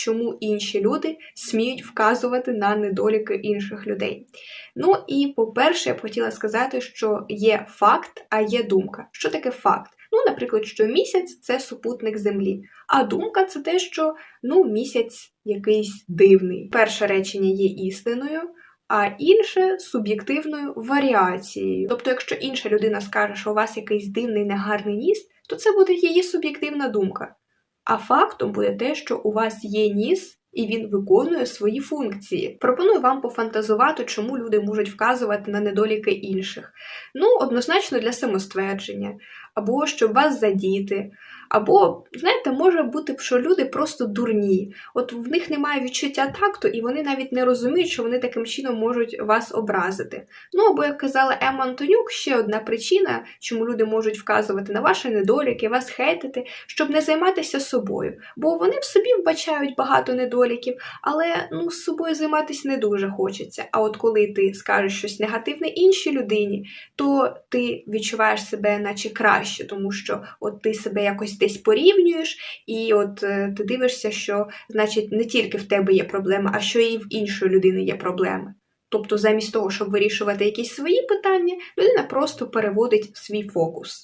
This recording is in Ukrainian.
чому інші люди сміють вказувати на недоліки інших людей. Ну і по-перше, я б хотіла сказати, що є факт, а є думка. Що таке факт? Ну, наприклад, що місяць це супутник Землі, а думка це те, що ну, місяць якийсь дивний. Перше речення є істиною, а інше суб'єктивною варіацією. Тобто, якщо інша людина скаже, що у вас якийсь дивний негарний ніс, то це буде її суб'єктивна думка. А фактом буде те, що у вас є ніс. І він виконує свої функції. Пропоную вам пофантазувати, чому люди можуть вказувати на недоліки інших. Ну, однозначно для самоствердження, або щоб вас задіти, або, знаєте, може бути, що люди просто дурні. От в них немає відчуття такту, і вони навіть не розуміють, що вони таким чином можуть вас образити. Ну або, як казала Ема Антонюк, ще одна причина, чому люди можуть вказувати на ваші недоліки, вас хейтити, щоб не займатися собою. Бо вони в собі вбачають багато недоліків, але ну, з собою займатися не дуже хочеться. А от коли ти скажеш щось негативне іншій людині, то ти відчуваєш себе наче краще, тому що от ти себе якось десь порівнюєш, і от е, ти дивишся, що значить не тільки в тебе є проблема, а що і в іншої людини є проблеми. Тобто, замість того, щоб вирішувати якісь свої питання, людина просто переводить свій фокус.